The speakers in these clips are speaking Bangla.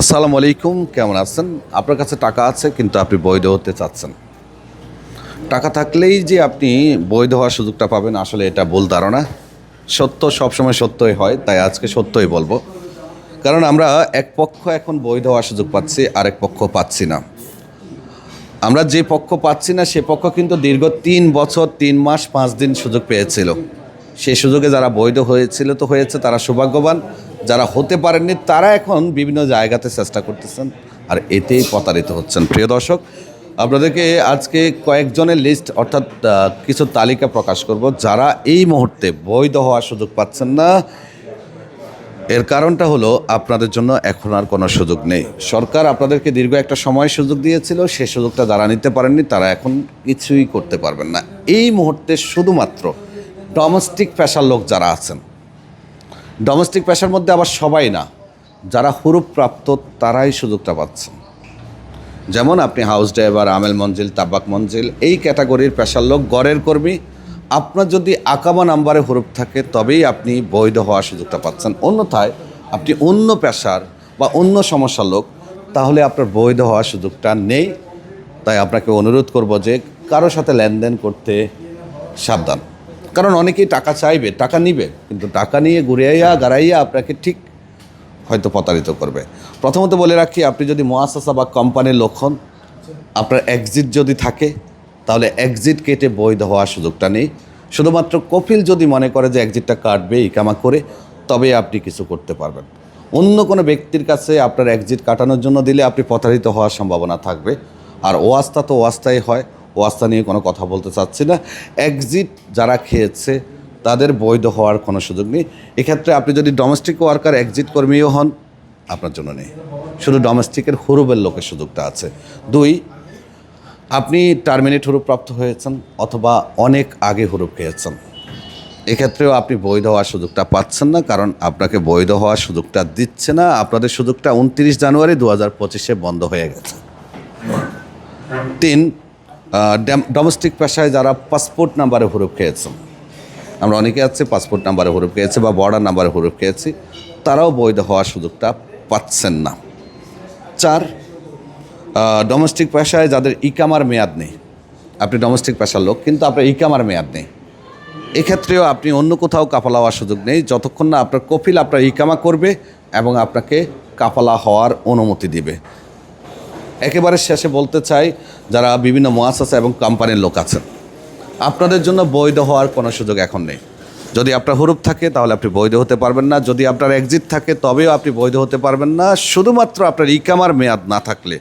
আসসালামু আলাইকুম, কেমন আছেন? আপনার কাছে টাকা আছে, কিন্তু আপনি বৈধ হতে চাচ্ছেন। টাকা থাকলেই যে আপনি বৈধ হওয়ার সুযোগটা পাবেন, আসলে এটা ভুল ধারণা। সত্য সবসময় সত্যই হয়, তাই আজকে সত্যই বলব। কারণ আমরা এক পক্ষ এখন বৈধ হওয়ার সুযোগ পাচ্ছি, আরেক পক্ষ পাচ্ছি না। আমরা যে পক্ষ পাচ্ছি না, সে পক্ষ কিন্তু দীর্ঘ তিন বছর, তিন মাস, পাঁচ দিন সুযোগ পেয়েছিল। সেই সুযোগে যারা বৈধ হয়েছিল তো হয়েছে, তারা সৌভাগ্যবান। যারা হতে পারেননি, তারা এখন বিভিন্ন জায়গাতে চেষ্টা করতেছেন আর এতেই প্রতারিত হচ্ছেন। প্রিয় দর্শক, আপনাদেরকে আজকে কয়েকজনের লিস্ট অর্থাৎ কিছু তালিকা প্রকাশ করব যারা এই মুহূর্তে বৈধ হওয়ার সুযোগ পাচ্ছেন না। এর কারণটা হলো আপনাদের জন্য এখন আর কোনো সুযোগ নেই। সরকার আপনাদেরকে দীর্ঘ একটা সময় সুযোগ দিয়েছিল, সে সুযোগটা যারা নিতে পারেননি, তারা এখন কিছুই করতে পারবেন না। এই মুহূর্তে শুধুমাত্র ডোমেস্টিক পেশার লোক যারা আছেন ডোমেস্টিক পেশার মধ্যে আবার সবাই না। যারা হুরুপ প্রাপ্ত তারাই সুযোগটা পাচ্ছেন যেমন আপনি হাউস ড্রাইভার আমেল মঞ্জিল তাবাক মঞ্জিল, এই ক্যাটাগরির পেশার লোক, গড়ের কর্মী, আপনার যদি আকামা নাম্বারে হরুপ থাকে, তবেই আপনি বৈধ হওয়ার সুযোগটা পাচ্ছেন। অন্যথায় আপনি অন্য পেশার বা অন্য সমস্যার লোক, তাহলে আপনার বৈধ হওয়ার সুযোগটা নেই। তাই আপনাকে অনুরোধ করব যে কারোর সাথে লেনদেন করতে সাবধান। কারণ অনেকেই টাকা চাইবে, টাকা নিবে, কিন্তু টাকা নিয়ে ঘুরাইয়া গাড়াইয়া আপনাকে ঠিক হয়তো প্রতারিত করবে। প্রথমত বলে রাখি, আপনি যদি মহাসাসা বা কোম্পানির লোক হন, আপনার এক্সিট যদি থাকে, তাহলে এক্সিট কেটে বৈধ হওয়ার সুযোগটা নেই। শুধুমাত্র কপিল যদি মনে করে যে এক্সিটটা কাটবে, ইকামা করে তবে আপনি কিছু করতে পারবেন। অন্য কোনো ব্যক্তির কাছে আপনার এক্সিট কাটানোর জন্য দিলে আপনি প্রতারিত হওয়ার সম্ভাবনা থাকবে। আর ওয়াস্তা তো ওয়াস্তাই হয় ওয়াস্তা নিয়ে কোনো কথা বলতে চাচ্ছি না। এক্সিট যারা খেয়েছে, তাদের বৈধ হওয়ার কোনো সুযোগ নেই। এক্ষেত্রে আপনি যদি ডোমেস্টিক ওয়ার্কার এক্সিট কর্মীও হন, আপনার জন্য নেই। শুধু ডোমেস্টিকের হুরুবের লোকের সুযোগটা আছে। দুই, আপনি টার্মিনেট হুরুপ প্রাপ্ত হয়েছেন অথবা অনেক আগে হুরুপ খেয়েছেন। এক্ষেত্রেও আপনি বৈধ হওয়ার সুযোগটা পাচ্ছেন না, কারণ আপনাকে বৈধ হওয়ার সুযোগটা দিচ্ছে না। আপনাদের সুযোগটা উনত্রিশ জানুয়ারি দু হাজার পঁচিশে বন্ধ হয়ে গেছে। তিন ডোমেস্টিক পেশায় যারা পাসপোর্ট নাম্বারে হুরুপ খেয়েছেন আমরা অনেকে আছে পাসপোর্ট নাম্বারে হুরুপ খেয়েছি বা বর্ডার নাম্বারে হুরুপ খেয়েছি, তারাও বৈধ হওয়ার সুযোগটা পাচ্ছেন না। চার ডোমেস্টিক পেশায় যাদের ইকামার মেয়াদ নেই, আপনি ডোমেস্টিক পেশার লোক, কিন্তু আপনার ইকামার মেয়াদ নেই। এক্ষেত্রেও আপনি অন্য কোথাও কাপালা হওয়ার সুযোগ নেই, যতক্ষণ না আপনার কপিল আপনার ইকামা করবে এবং আপনাকে কাপালা হওয়ার অনুমতি দিবে। একেবারে শেষে বলতে চাই, যারা বিভিন্ন মহাসাসা এবং কোম্পানির লোক আছেন, আপনাদের জন্য বৈধ হওয়ার কোনো সুযোগ এখন নেই। যদি আপনার হুরুপ থাকে, তাহলে আপনি বৈধ হতে পারবেন না। যদি আপনার এক্সিট থাকে, তবেও আপনি বৈধ হতে পারবেন না। শুধুমাত্র আপনার ইকামার মেয়াদ না থাকলে,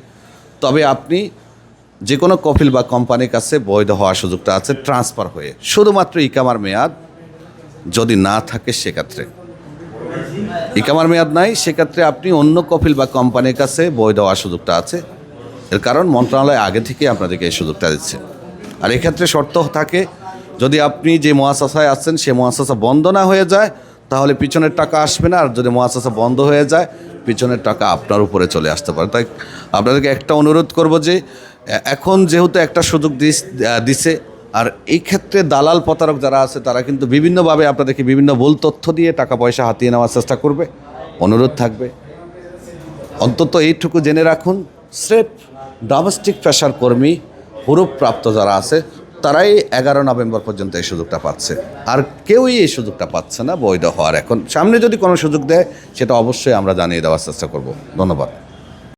তবে আপনি যে কোনো কফিল বা কোম্পানির কাছে বৈধ হওয়ার সুযোগটা আছে ট্রান্সফার হয়ে। শুধুমাত্র ইকামার মেয়াদ যদি না থাকে, সেক্ষেত্রে। ইকামার মেয়াদ নাই, সেক্ষেত্রে আপনি অন্য কফিল বা কোম্পানির কাছে বৈধ হওয়ার সুযোগটা আছে। এর কারণ মন্ত্রণালয় আগে থেকে আপনাদেরকে এই সুযোগটা দিচ্ছে। আর এক্ষেত্রে শর্ত থাকে, যদি আপনি যে মহাশাসায় আছেন, সে মহাশাসা বন্ধ না হয়ে যায়, তাহলে পিছনের টাকা আসবে না। আর যদি মহাশাসা বন্ধ হয়ে যায়, পিছনের টাকা আপনার উপরে চলে আসতে পারে। তাই আপনাদেরকে একটা অনুরোধ করব যে এখন যেহেতু একটা সুযোগ দিস দিছে, আর এই ক্ষেত্রে দালাল প্রতারক যারা আছে, তারা কিন্তু বিভিন্নভাবে আপনাদেরকে বিভিন্ন ভুল তথ্য দিয়ে টাকা পয়সা হাতিয়ে নেওয়ার চেষ্টা করবে। অনুরোধ থাকবে। অন্তত এইটুকু জেনে রাখুন, স্রেফ ডোমেস্টিক পেশার কর্মী হুরুপ্রাপ্ত যারা আছে, তারাই এগারো নভেম্বর পর্যন্ত এই সুযোগটা পাচ্ছে। আর কেউই এই সুযোগটা পাচ্ছে না, বৈধ হওয়ার এখন। সামনে যদি কোনো সুযোগ দেয়, সেটা অবশ্যই আমরা জানিয়ে দেওয়ার চেষ্টা করব। ধন্যবাদ।